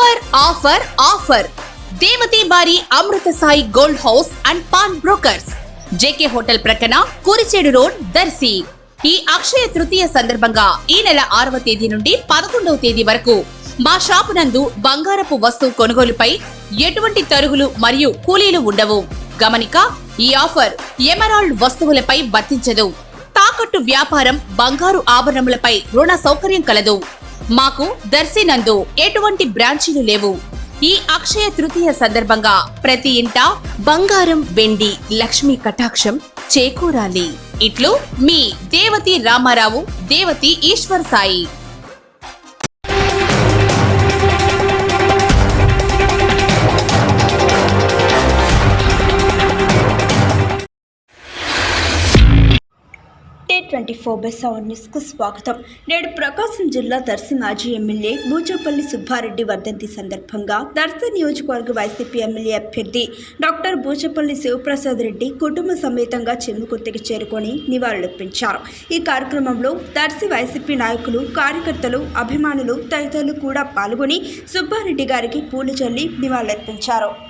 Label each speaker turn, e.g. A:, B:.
A: Offer offer offer. Devathi బారి Amrutha Sai gold house and pawn brokers. JK hotel ప్రక్కన Kurichedu road Darsi. ఈ అక్షయ తృతీయ సందర్భంగా ఈ నెల ఆరవ తేదీ నుండి పదకొండవ తేదీ వరకు మా షాపు నందు బంగారపు వస్తువు కొనుగోలుపై ఎటువంటి తరుగులు మరియు కూలీలు ఉండవు. గమనిక ఈ ఆఫర్ ఎమరాల్డ్ వస్తువులపై వర్తించదు. తాకట్టు వ్యాపారం బంగారు ఆభరణములపై రుణ సౌకర్యం కలదు. మాకు దర్శి నందు ఎటువంటి బ్రాంచీలు లేవు. ఈ అక్షయ తృతీయ సందర్భంగా ప్రతి ఇంట బంగారం వెండి లక్ష్మీ కటాక్షం చేకూరాలి. ఇట్లు మీ Devathi Ramarao Devathi Eswar Sai.
B: Twenty four by seven న్యూస్కు స్వాగతం. నేడు ప్రకాశం జిల్లా దర్శి మాజీ ఎమ్మెల్యే బూచపల్లి సుబ్బారెడ్డి వర్ధంతి సందర్భంగా దర్శి నియోజకవర్గ వైసీపీ ఎమ్మెల్యే అభ్యర్థి డాక్టర్ బూచపల్లి శివప్రసాద్ రెడ్డి కుటుంబ సమేతంగా చెన్నుకుర్తికి చేరుకొని నివాళులర్పించారు. ఈ కార్యక్రమంలో దర్శి వైసీపీ నాయకులు కార్యకర్తలు అభిమానులు తదితరులు కూడా పాల్గొని సుబ్బారెడ్డి గారికి పూలు చల్లి నివాళులర్పించారు.